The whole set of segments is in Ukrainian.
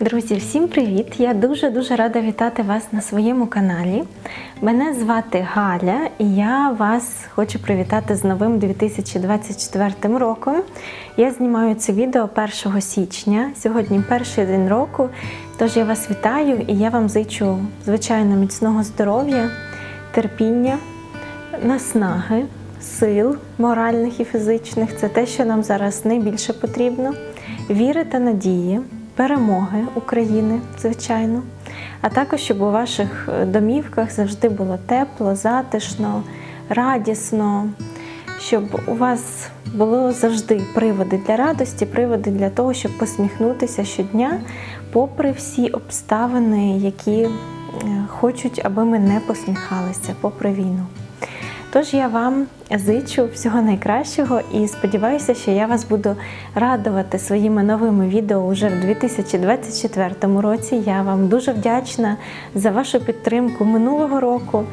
Друзі, всім привіт! Я дуже-дуже рада вітати вас на своєму каналі. Мене звати Галя і я вас хочу привітати з новим 2024 роком. Я знімаю це відео 1 січня. Сьогодні перший день року. Тож я вас вітаю і я вам зичу звичайно міцного здоров'я, терпіння, наснаги, сил моральних і фізичних. Це те, що нам зараз найбільше потрібно. Віри та надії перемоги України, звичайно, а також щоб у ваших домівках завжди було тепло, затишно, радісно, щоб у вас було завжди приводи для радості, приводи для того, щоб посміхнутися щодня, попри всі обставини, які е, хочуть, аби ми не посміхалися, попри війну. Тож я вам зичу всього найкращого і сподіваюся, що я вас буду радувати своїми новими відео уже в 2024 році. Я вам дуже вдячна за вашу підтримку минулого року.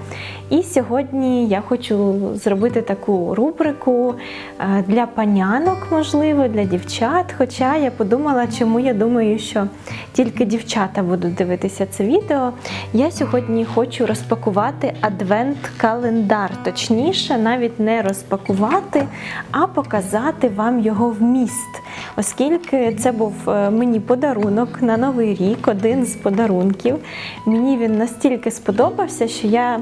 І сьогодні я хочу зробити таку рубрику е, для панянок, можливо, для дівчат. Хоча я подумала, чому я думаю, що тільки дівчата будуть дивитися це відео. Я сьогодні хочу розпакувати адвент-календар, точніше, навіть не розпакувати, а показати вам його вміст. Оскільки це був е, мені подарунок на Новий рік, один з подарунків. Мені він настільки сподобався, що я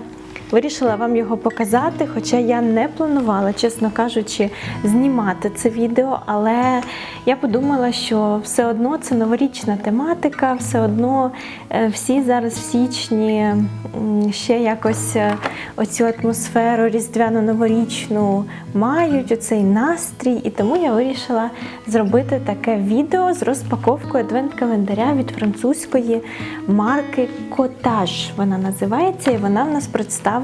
Вирішила вам його показати, хоча я не планувала, чесно кажучи, знімати це відео, але я подумала, що все одно це новорічна тематика, все одно е, всі зараз в січні ще якось е, оцю атмосферу різдвяно-новорічну мають, оцей настрій, і тому я вирішила зробити таке відео з розпаковкою адвент-календаря від французької марки Котаж. Вона називається, і вона в нас представлена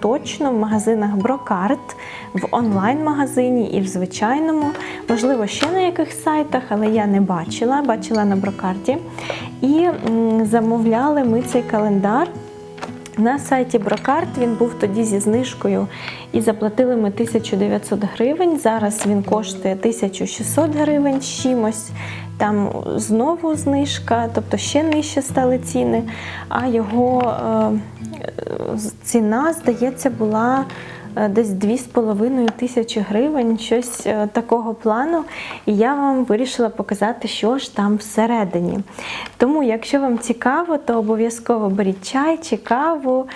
точно в магазинах Брокарт, в онлайн-магазині і в звичайному, можливо, ще на яких сайтах, але я не бачила, бачила на брокарті. І замовляли ми цей календар. На сайті Брокарт він був тоді зі знижкою і заплатили ми 1900 гривень. Зараз він коштує 1600 гривень з чимось. Там знову знижка, тобто ще нижче стали ціни. А його е, ціна, здається, була десь 2,5 тисячі гривень, щось е, такого плану. І я вам вирішила показати, що ж там всередині. Тому, якщо вам цікаво, то обов'язково беріть чай чи каву,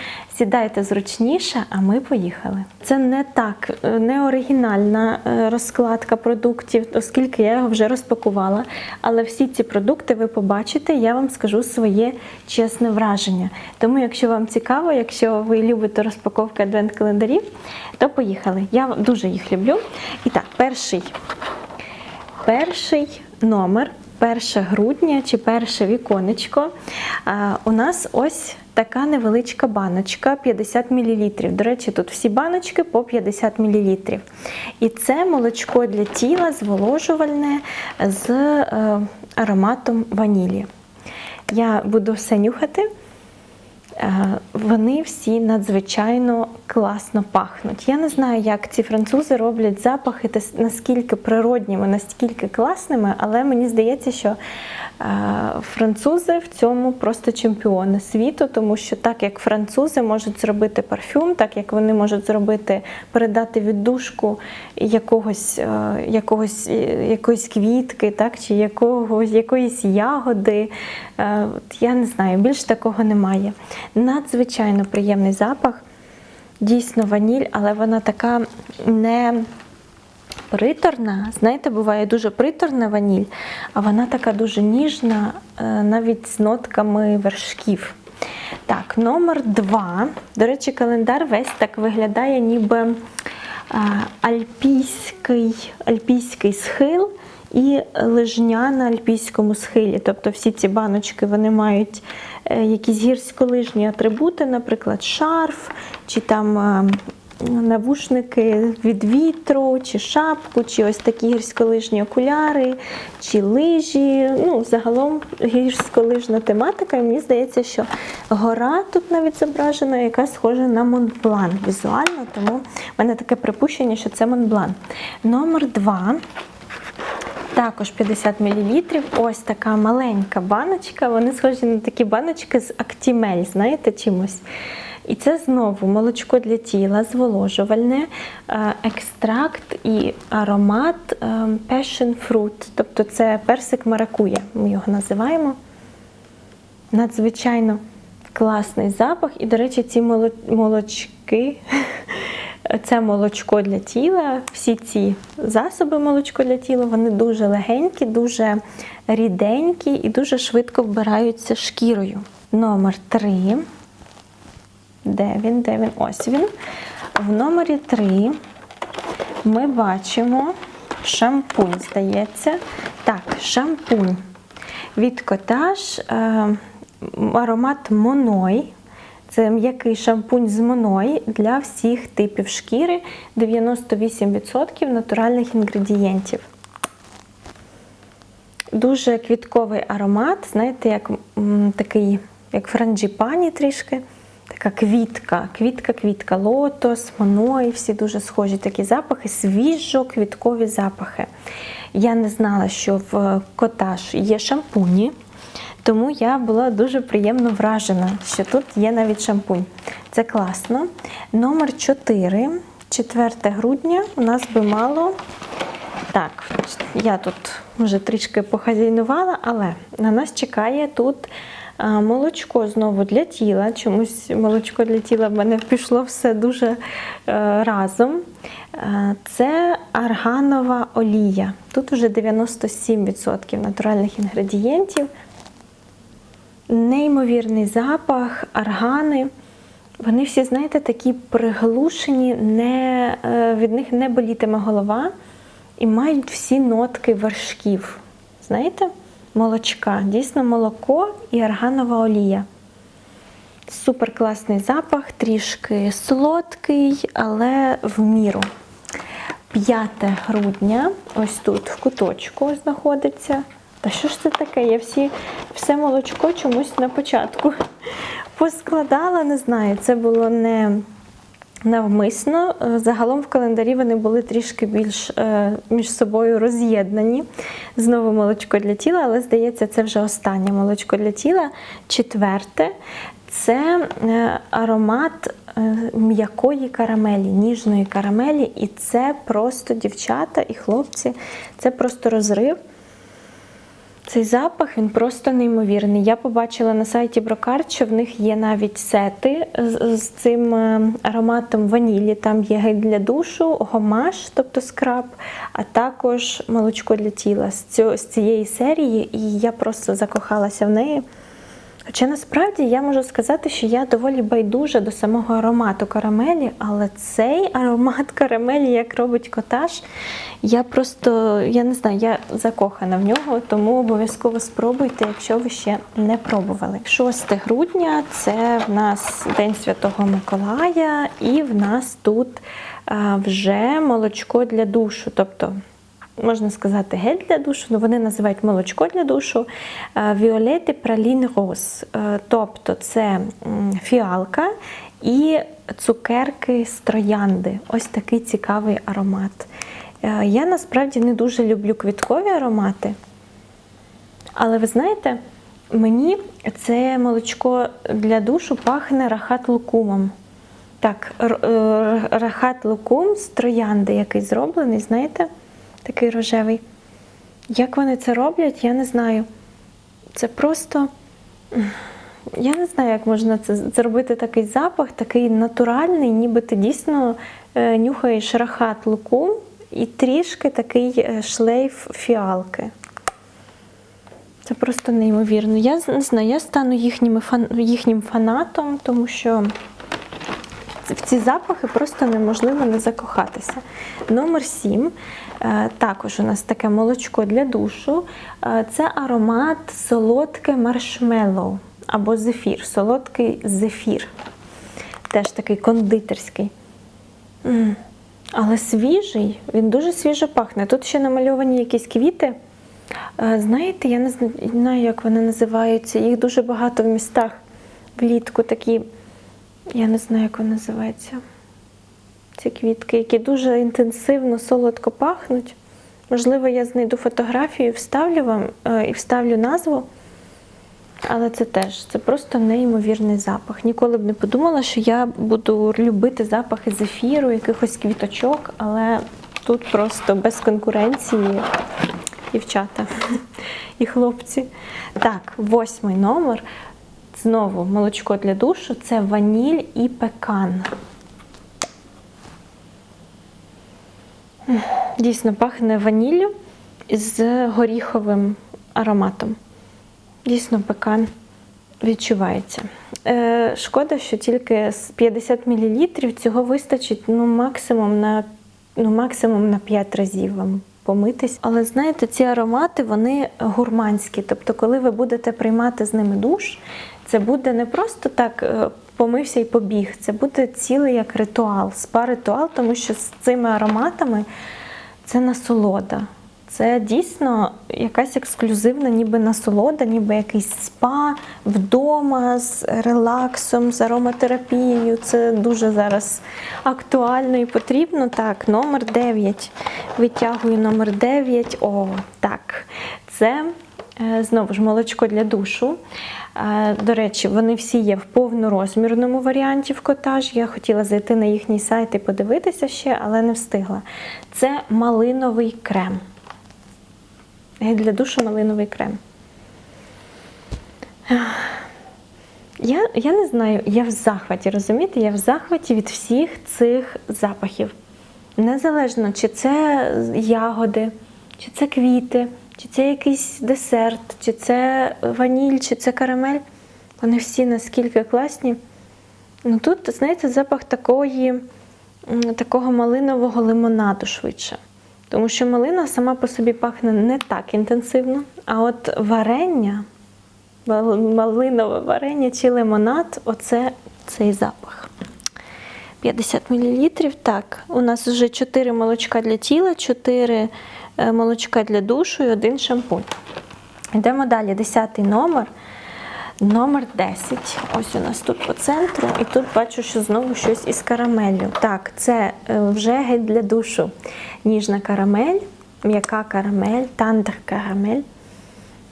сідайте зручніше, а ми поїхали. Це не так, е, не оригінальна е, розкладка продуктів, оскільки я його вже розпакувала. Але всі ці продукти ви побачите, я вам скажу своє чесне враження. Тому, якщо вам цікаво, якщо ви любите розпаковки адвент-календарів, то поїхали. Я дуже їх люблю. І так, перший, перший номер. 1 грудня чи перше віконечко. У нас ось така невеличка баночка 50 мл. До речі, тут всі баночки по 50 мл. І це молочко для тіла зволожувальне з е, ароматом ванілі. Я буду все нюхати. Е, вони всі надзвичайно класно пахнуть. Я не знаю, як ці французи роблять запахи, наскільки природніми, наскільки класними, але мені здається, що французи в цьому просто чемпіони світу, тому що так як французи можуть зробити парфюм, так як вони можуть зробити, передати віддушку якогось, е, якогось, якоїсь квітки, так, чи якогось, якоїсь ягоди. Я не знаю, більш такого немає. Надзвичайно приємний запах. Дійсно ваніль, але вона така не приторна. Знаєте, буває дуже приторна ваніль, а вона така дуже ніжна, е, навіть з нотками вершків. Так, номер два. До речі, календар весь так виглядає, ніби е, альпійський, альпійський схил і лижня на альпійському схилі. Тобто всі ці баночки вони мають е, якісь гірськолижні атрибути, наприклад, шарф, чи там навушники від вітру, чи шапку, чи ось такі гірськолижні окуляри, чи лижі. Ну, Загалом гірськолижна тематика. І мені здається, що гора тут навіть зображена, яка схожа на Монблан візуально, тому в мене таке припущення, що це Монблан. Номер два. Також 50 мл. Ось така маленька баночка. Вони схожі на такі баночки з Актімель, знаєте, чимось. І це знову молочко для тіла, зволожувальне, е, екстракт і аромат е, passion fruit, тобто це персик маракуя, ми його називаємо. Надзвичайно класний запах. І, до речі, ці молочки, це молочко для тіла, всі ці засоби молочко для тіла, вони дуже легенькі, дуже ріденькі і дуже швидко вбираються шкірою. Номер 3. Де він? Де він? Ось він. В номері 3 ми бачимо шампунь, здається. Так, шампунь від котаж, е, аромат Моной. Це м'який шампунь з Моной для всіх типів шкіри, 98% натуральних інгредієнтів. Дуже квітковий аромат, знаєте, як такий, як франджіпані трішки. Така квітка, квітка-квітка, лотос, моной, всі дуже схожі такі запахи, свіжо-квіткові запахи. Я не знала, що в котаж є шампуні, тому я була дуже приємно вражена, що тут є навіть шампунь. Це класно. Номер 4, 4 грудня, у нас би мало. Так, я тут вже трішки похазяйнувала, але на нас чекає тут молочко знову для тіла. Чомусь молочко для тіла в мене пішло все дуже е, разом. Е, Це арганова олія. Тут вже 97% натуральних інгредієнтів. Неймовірний запах, аргани. Вони всі, знаєте, такі приглушені, не, е, від них не болітиме голова і мають всі нотки вершків. Знаєте? Молочка. Дійсно молоко і арганова олія. Супер класний запах, трішки солодкий, але в міру. 5 грудня, ось тут в куточку знаходиться. Та що ж це таке? Я всі, все молочко чомусь на початку поскладала, не знаю, це було не навмисно. Е, Загалом в календарі вони були трішки більш е, між собою роз'єднані. Знову молочко для тіла, але здається, це вже останнє молочко для тіла. Четверте це е, аромат м'якої карамелі, ніжної карамелі. І це просто дівчата і хлопці, це просто розрив. Цей запах він просто неймовірний. Я побачила на сайті Брокарт, що в них є навіть сети з, з цим е, ароматом ванілі. Там є гель для душу, гомаш, тобто скраб, а також молочко для тіла з, цієї серії. І я просто закохалася в неї. Хоча насправді я можу сказати, що я доволі байдужа до самого аромату карамелі, але цей аромат карамелі, як робить котаж, я просто, я не знаю, я закохана в нього, тому обов'язково спробуйте, якщо ви ще не пробували. 6 грудня це в нас День Святого Миколая, і в нас тут вже молочко для душу. тобто можна сказати, гель для душу, але вони називають молочко для душу. Віолети Пралін Роз. Е, Тобто це фіалка і цукерки з троянди. Ось такий цікавий аромат. Е, Я насправді не дуже люблю квіткові аромати. Але ви знаєте, мені це молочко для душу пахне рахат лукумом. Так, е, рахат лукум з троянди, який зроблений, знаєте, такий рожевий. Як вони це роблять, я не знаю. Це просто. Я не знаю, як можна це зробити такий запах, такий натуральний, ніби ти дійсно е, нюхаєш рахат лукум і трішки такий е, шлейф фіалки. Це просто неймовірно. Я не знаю, я стану їхніми фан... їхнім фанатом, тому що в ці запахи просто неможливо не закохатися. Номер 7. Також у нас таке молочко для душу. Е, Це аромат солодке маршмеллоу або зефір, солодкий зефір. Теж такий кондитерський. Але свіжий, він дуже свіжо пахне. Тут ще намальовані якісь квіти. Е, Знаєте, я не знаю, як вони називаються. Їх дуже багато в містах влітку такі. Я не знаю, як вони називаються. Ці квітки, які дуже інтенсивно, солодко пахнуть. Можливо, я знайду фотографію, вставлю вам е, і вставлю назву. Але це теж це просто неймовірний запах. Ніколи б не подумала, що я буду любити запахи зефіру, якихось квіточок, але тут просто без конкуренції дівчата і хлопці. Так, восьмий номер. Знову молочко для душу це ваніль і пекан. Дійсно пахне ваніллю з горіховим ароматом. Дійсно, пекан відчувається. Е, шкода, що тільки з 50 мл цього вистачить ну, максимум на, ну, максимум на 5 разів вам помитись. Але знаєте, ці аромати вони гурманські. Тобто, коли ви будете приймати з ними душ, це буде не просто так е, помився і побіг. Це буде цілий як ритуал, спа-ритуал, тому що з цими ароматами це насолода. Це дійсно якась ексклюзивна, ніби насолода, ніби якийсь спа вдома з релаксом, з ароматерапією. Це дуже зараз актуально і потрібно. Так, номер 9. Витягую номер 9. О, так. Це знову ж молочко для душу. Е, До речі, вони всі є в повнорозмірному варіанті в котаж. Я хотіла зайти на їхній сайт і подивитися ще, але не встигла. Це малиновий крем. Для душу малиновий крем. Я, я не знаю, я в захваті, розумієте? Я в захваті від всіх цих запахів. Незалежно, чи це ягоди, чи це квіти, чи це якийсь десерт, чи це ваніль, чи це карамель. Вони всі наскільки класні. Ну тут, знаєте, запах такої, такого малинового лимонаду швидше. Тому що малина сама по собі пахне не так інтенсивно, а от варення, малинове варення чи лимонад оце цей запах. 50 мл. Так, у нас вже 4 молочка для тіла, 4 е, молочка для душу і один шампунь. Йдемо далі. 10 номер. Номер 10. Ось у нас тут по центру. І тут бачу, що знову щось із карамеллю. Так, це е, вже гель для душу. Ніжна карамель, м'яка карамель, тандр карамель.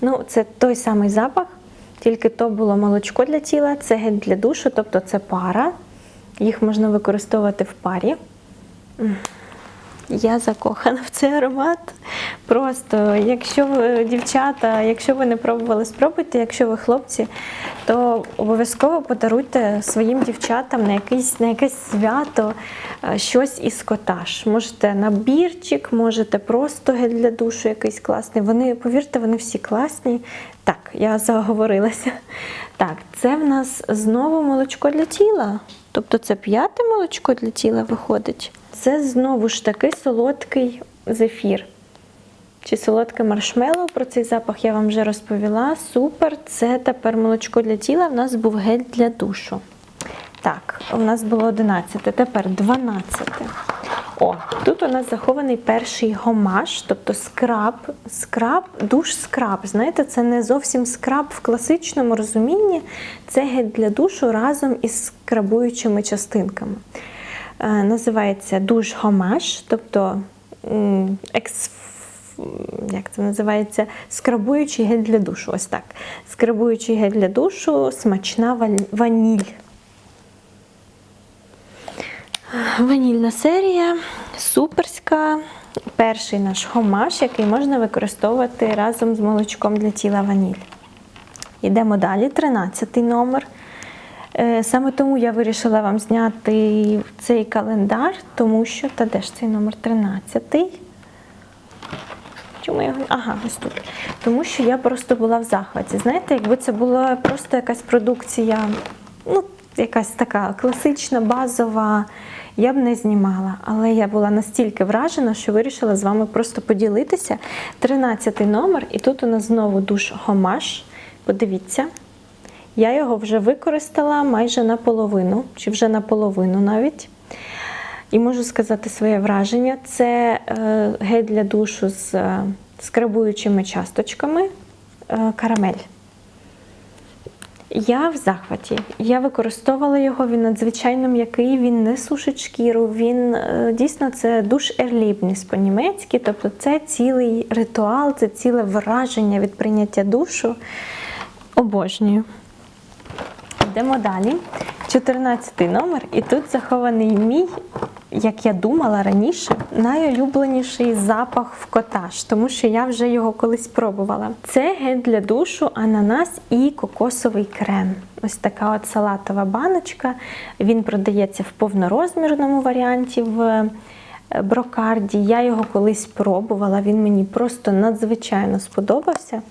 Ну, це той самий запах, тільки то було молочко для тіла, це гель для душу, тобто це пара. Їх можна використовувати в парі. Я закохана в цей аромат. Просто, якщо ви дівчата, якщо ви не пробували, спробуйте. Якщо ви хлопці, то обов'язково подаруйте своїм дівчатам на якесь, на якесь свято е, щось із котаж. Можете набірчик, можете просто гель для душу якийсь класний. Вони, повірте, вони всі класні. Так, я заговорилася. Так, це в нас знову молочко для тіла. Тобто це п'яте молочко для тіла виходить. Це знову ж таки солодкий зефір. Чи солодке маршмеллоу, про цей запах я вам вже розповіла. Супер, це тепер молочко для тіла. В нас був гель для душу. Так, у нас було 11, тепер 12. О, тут у нас захований перший гомаш, тобто скраб, скраб, душ скраб. Знаєте, це не зовсім скраб в класичному розумінні, це гель для душу разом із скрабуючими частинками. Е, називається душ гомаш, тобто екс, як це називається? Скрабуючий гель для душу. Ось так. Скрабуючий гель для душу, смачна ваніль. Ванільна серія, суперська. Перший наш хомаш, який можна використовувати разом з молочком для тіла ваніль. Йдемо далі, 13 номер. Е, Саме тому я вирішила вам зняти цей календар, тому що, та де ж цей номер 13? Чому я. Ага, ось тут. Тому що я просто була в захваті. Знаєте, якби це була просто якась продукція, ну, якась така класична, базова, я б не знімала. Але я була настільки вражена, що вирішила з вами просто поділитися. 13 номер, і тут у нас знову душ гомаш. Подивіться. Я його вже використала майже наполовину, чи вже наполовину навіть. І можу сказати своє враження. Це е, гель для душу з е, скрабуючими часточками е, карамель. Я в захваті. Я використовувала його, він надзвичайно м'який, він не сушить шкіру, він дійсно це душ ерлібніс по-німецьки, тобто це цілий ритуал, це ціле враження від прийняття душу. Обожнюю. Йдемо далі. 14 номер, і тут захований мій, як я думала раніше, найулюбленіший запах в котаж, тому що я вже його колись пробувала. Це гель для душу, ананас і кокосовий крем. Ось така от салатова баночка. Він продається в повнорозмірному варіанті в е, брокарді. Я його колись пробувала, він мені просто надзвичайно сподобався.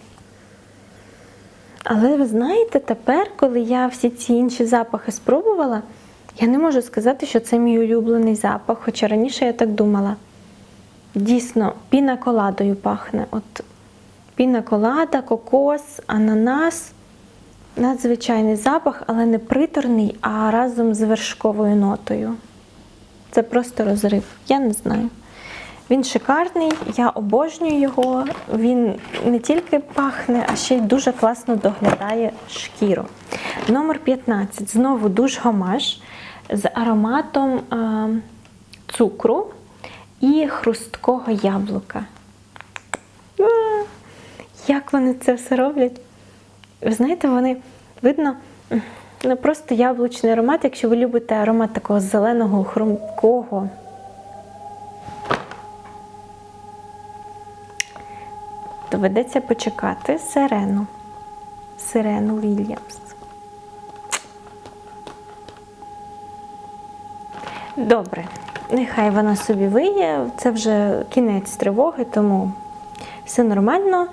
Але ви знаєте, тепер, коли я всі ці інші запахи спробувала, я не можу сказати, що це мій улюблений запах, хоча раніше я так думала. Дійсно, пінаколадою пахне. От пінаколада, кокос, ананас. Надзвичайний запах, але не приторний, а разом з вершковою нотою. Це просто розрив. Я не знаю. Він шикарний, я обожнюю його. Він не тільки пахне, а ще й дуже класно доглядає шкіру. Номер 15. Знову душ гомаш з ароматом е, цукру і хрусткого яблука. Як вони це все роблять? Ви знаєте, вони видно не просто яблучний аромат, якщо ви любите аромат такого зеленого, хрумкого. Доведеться почекати сирену. Сирену Вільямс. Добре, нехай вона собі виє. Це вже кінець тривоги, тому все нормально.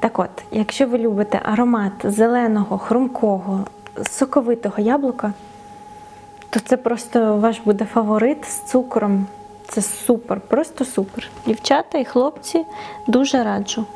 Так от, якщо ви любите аромат зеленого, хрумкого, соковитого яблука, то це просто ваш буде фаворит з цукром. Це супер, просто супер. Дівчата і хлопці дуже раджу.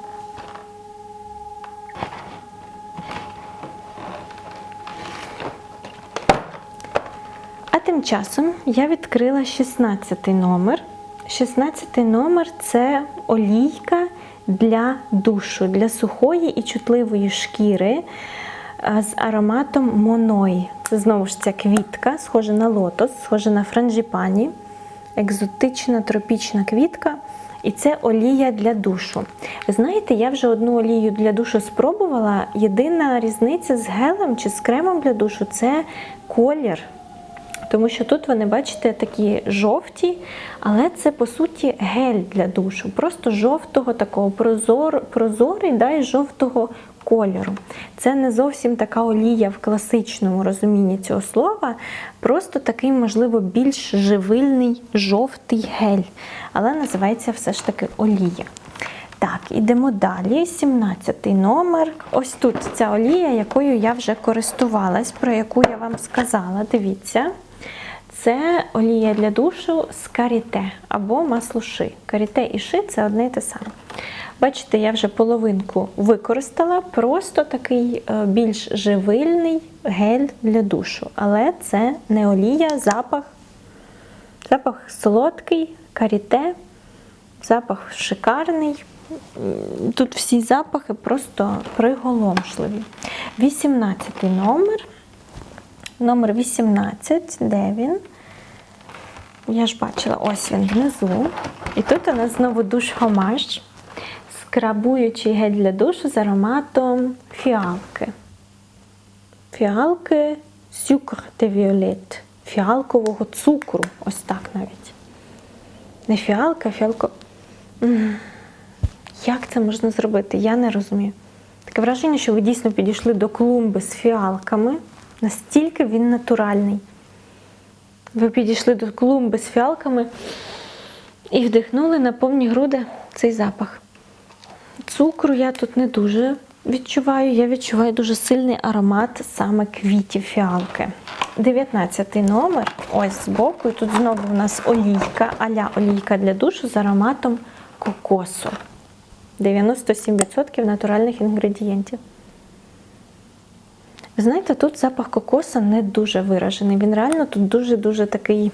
Тим часом я відкрила 16 номер. 16 номер це олійка для душу, для сухої і чутливої шкіри е, з ароматом Моной. Це знову ж ця квітка, схожа на лотос, схожа на франжіпані, екзотична тропічна квітка. І це олія для душу. Знаєте, я вже одну олію для душу спробувала. Єдина різниця з гелем чи з кремом для душу це колір. Тому що тут вони, бачите, такі жовті, але це по суті гель для душу. Просто жовтого такого прозор, прозорий да, і жовтого кольору. Це не зовсім така олія в класичному розумінні цього слова, просто такий, можливо, більш живильний жовтий гель. Але називається все ж таки олія. Так, ідемо далі. 17 номер. Ось тут ця олія, якою я вже користувалась, про яку я вам сказала. Дивіться. Це олія для душу з каріте або масло ши. Каріте і ши це одне і те саме. Бачите, я вже половинку використала, просто такий е, більш живильний гель для душу. Але це не олія, запах. Запах солодкий, каріте, запах шикарний. Тут всі запахи просто приголомшливі. 18 номер. Номер 18, де він? Я ж бачила, ось він внизу. І тут у нас знову душ хомаш, скрабуючий гель для душу з ароматом фіалки. Фіалки сюкр де віолет. Фіалкового цукру. Ось так навіть. Не фіалка, а фіалко. Як це можна зробити? Я не розумію. Таке враження, що ви дійсно підійшли до клумби з фіалками. Настільки він натуральний. Ви підійшли до клумби з фіалками і вдихнули на повні груди цей запах. Цукру я тут не дуже відчуваю. Я відчуваю дуже сильний аромат саме квітів фіалки. 19 номер, ось збоку, і тут знову у нас олійка, аля олійка для душу з ароматом кокосу. 97% натуральних інгредієнтів. Ви знаєте, тут запах кокоса не дуже виражений. Він реально тут дуже-дуже такий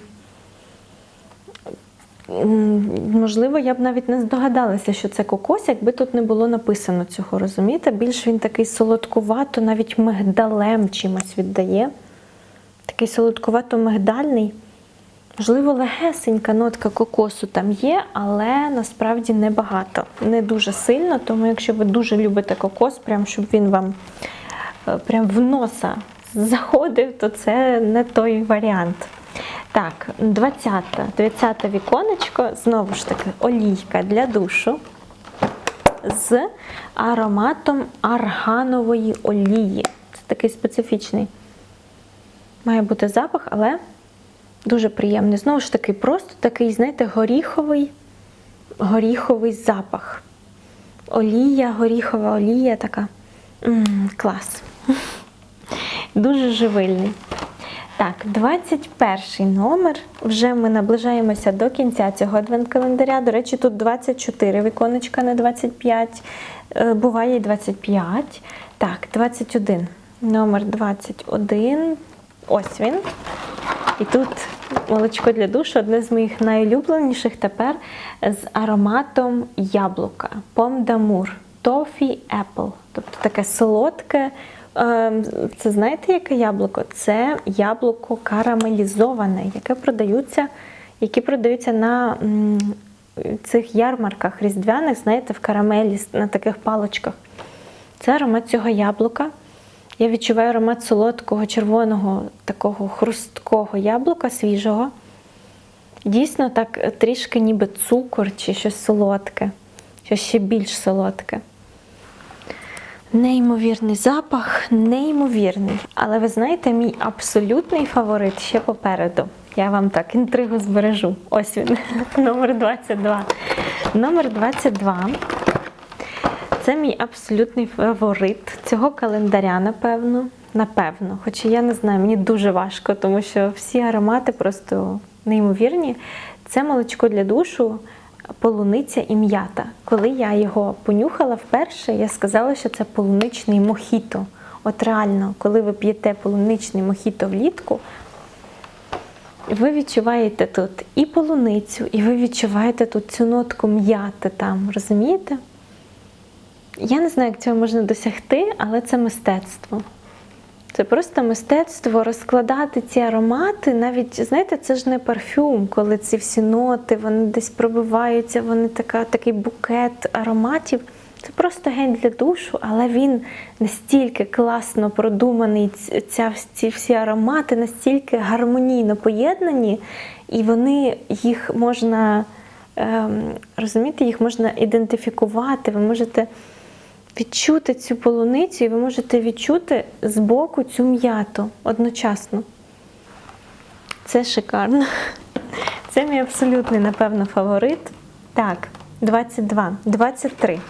можливо, я б навіть не здогадалася, що це кокос, якби тут не було написано цього, розумієте? Більш він такий солодкувато, навіть мигдалем чимось віддає. Такий солодкувато-мигдальний. Можливо, легесенька нотка кокосу там є, але насправді небагато. Не дуже сильно, тому якщо ви дуже любите кокос, прям щоб він вам прям в носа заходив, то це не той варіант. Так, 20 20 віконечко, знову ж таки, олійка для душу з ароматом арганової олії. Це такий специфічний. Має бути запах, але дуже приємний. Знову ж таки, просто такий, знаєте, горіховий, горіховий запах. Олія, горіхова олія така. М, клас. Дуже живильний. Так, 21 номер. Вже ми наближаємося до кінця цього адвент-календаря. До речі, тут 24 віконечка на 25. Е, Буває і 25. Так, 21. Номер 21. Ось він. І тут молочко для душу одне з моїх найулюбленіших тепер з ароматом яблука. Помдамур. Тофі Apple. Тобто таке солодке. Ем, Це знаєте, яке яблуко? Це яблуко карамелізоване, яке продаються, які продаються на цих ярмарках різдвяних, знаєте, в карамелі на таких палочках. Це аромат цього яблука. Я відчуваю аромат солодкого, червоного, такого хрусткого яблука свіжого. Дійсно, так трішки ніби цукор чи щось солодке, щось ще більш солодке. Неймовірний запах, неймовірний. Але ви знаєте, мій абсолютний фаворит ще попереду. Я вам так інтригу збережу. Ось він, номер 22. Номер 22 це мій абсолютний фаворит цього календаря, напевно. Напевно. Хоча я не знаю, мені дуже важко, тому що всі аромати просто неймовірні. Це молочко для душу, полуниця і м'ята. Коли я його понюхала вперше, я сказала, що це полуничний мохіто. От реально, коли ви п'єте полуничний мохіто влітку, ви відчуваєте тут і полуницю, і ви відчуваєте тут цю нотку м'яти там, розумієте? Я не знаю, як цього можна досягти, але це мистецтво. Це просто мистецтво розкладати ці аромати. Навіть, знаєте, це ж не парфюм, коли ці всі ноти, вони десь пробиваються, вони така, такий букет ароматів. Це просто гель для душу, але він настільки класно продуманий, ця, ці всі аромати настільки гармонійно поєднані, і вони їх можна ем, розумієте, їх можна ідентифікувати. Ви можете відчути цю полуницю, і ви можете відчути збоку цю м'яту одночасно. Це шикарно. Це мій абсолютний, напевно, фаворит. Так, 22, 23.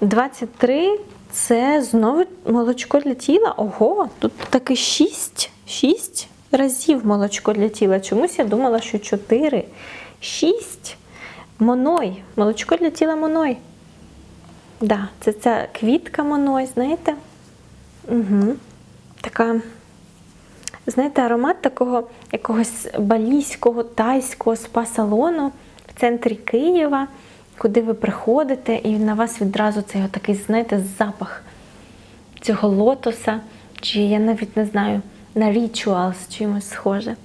23 це знову молочко для тіла. Ого, тут таки 6, 6 разів молочко для тіла. Чомусь я думала, що 4. 6. Моной. Молочко для тіла моной. Да, це ця квітка моной, знаєте? Угу. Така, знаєте, аромат такого якогось балійського, тайського спа-салону в центрі Києва, куди ви приходите, і на вас відразу цей такий, знаєте, запах цього лотоса, чи я навіть не знаю, на Rituals чимось схоже.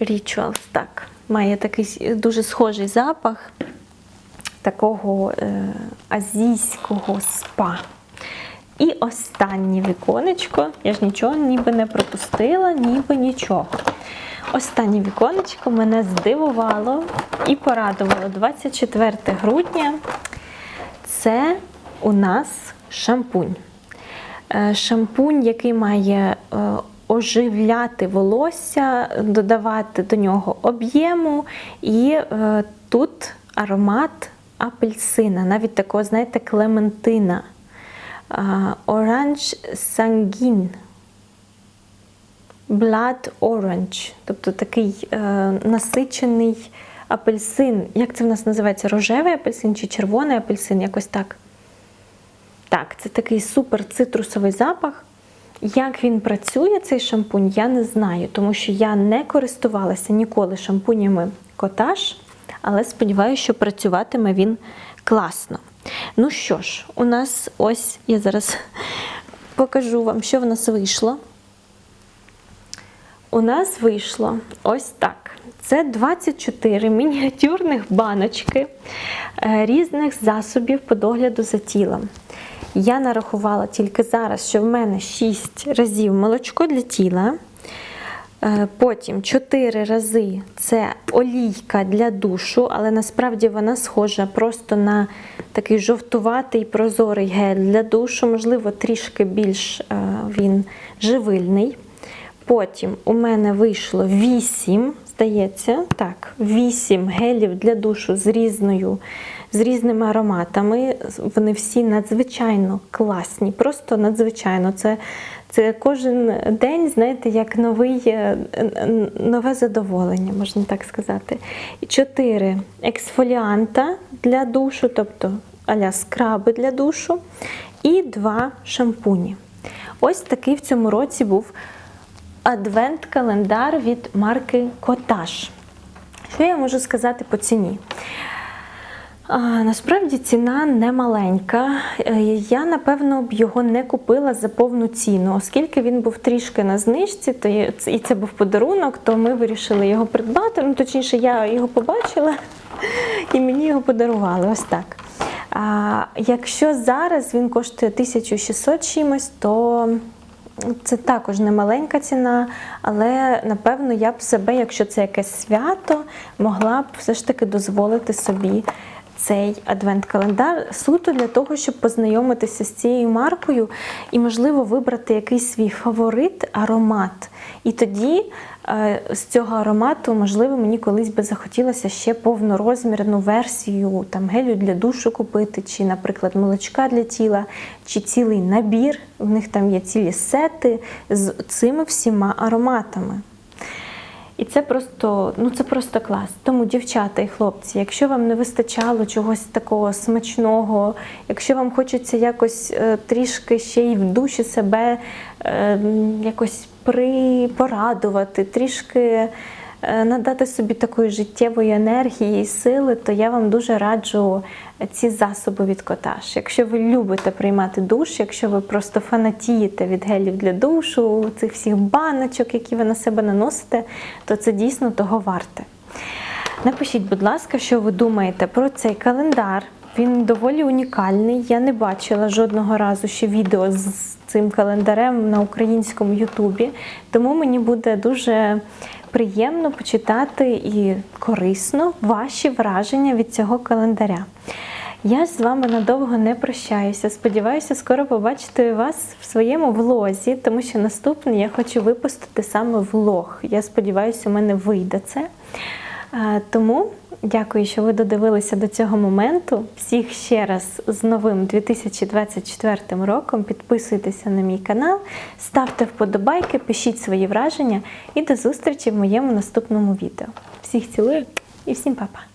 Rituals, так. Має такий дуже схожий запах такого е, азійського спа. І останнє віконечко. Я ж нічого ніби не пропустила, ніби нічого. Останнє віконечко мене здивувало і порадувало 24 грудня. Це у нас шампунь. Е, Шампунь, який має е, оживляти волосся, додавати до нього об'єму, і тут аромат апельсина, навіть такого, знаєте, клементина. Оранж сангін. Blood orange, тобто такий е, насичений апельсин. Як це в нас називається? Рожевий апельсин чи червоний апельсин? Якось так. Так, це такий супер цитрусовий запах. Як він працює, цей шампунь, я не знаю, тому що я не користувалася ніколи шампунями котаж. Але сподіваюся, що працюватиме він класно. Ну що ж, у нас ось я зараз покажу вам, що в нас вийшло. У нас вийшло ось так. Це 24 мініатюрних баночки е, різних засобів по догляду за тілом. Я нарахувала тільки зараз, що в мене 6 разів молочко для тіла. Е, Потім 4 рази це олійка для душу, але насправді вона схожа просто на такий жовтуватий прозорий гель для душу, можливо, трішки більш е, він живильний. Потім у мене вийшло 8, здається, так, 8 гелів для душу з різною, з різними ароматами. Вони всі надзвичайно класні, просто надзвичайно. Це, це кожен день, знаєте, як новий, е, нове задоволення, можна так сказати. 4 ексфоліанта для душу, тобто аля скраби для душу, і 2 шампуні. Ось такий в цьому році був адвент-календар від марки Котаж. Що я можу сказати по ціні? Насправді ціна не маленька. Е, Я, напевно, б його не купила за повну ціну, оскільки він був трішки на знижці, то і це був подарунок, то ми вирішили його придбати. Ну, точніше, я його побачила і мені його подарували. Ось так. А, якщо зараз він коштує 1600 чимось, то це також не маленька ціна, але напевно я б себе, якщо це якесь свято, могла б все ж таки дозволити собі цей адвент-календар суто для того, щоб познайомитися з цією маркою і, можливо, вибрати якийсь свій фаворит аромат. І тоді е, з цього аромату, можливо, мені колись би захотілося ще повнорозмірну версію там, гелю для душу купити, чи, наприклад, молочка для тіла, чи цілий набір. У них там є цілі сети з цими всіма ароматами. І це просто, ну це просто клас. Тому, дівчата і хлопці, якщо вам не вистачало чогось такого смачного, якщо вам хочеться якось е, трішки ще й в душі себе е, якось припорадувати, трішки надати собі такої життєвої енергії і сили, то я вам дуже раджу ці засоби від котаж. Якщо ви любите приймати душ, якщо ви просто фанатієте від гелів для душу, цих всіх баночок, які ви на себе наносите, то це дійсно того варте. Напишіть, будь ласка, що ви думаєте про цей календар. Він доволі унікальний. Я не бачила жодного разу ще відео з цим календарем на українському Ютубі. Тому мені буде дуже приємно почитати і корисно ваші враження від цього календаря. Я ж з вами надовго не прощаюся. Сподіваюся, скоро побачити вас в своєму влозі, тому що наступний я хочу випустити саме влог. Я сподіваюся, у мене вийде це. Е, Тому дякую, що ви додивилися до цього моменту. Всіх ще раз з новим 2024 роком. Підписуйтеся на мій канал, ставте вподобайки, пишіть свої враження і до зустрічі в моєму наступному відео. Всіх цілую і всім па-па!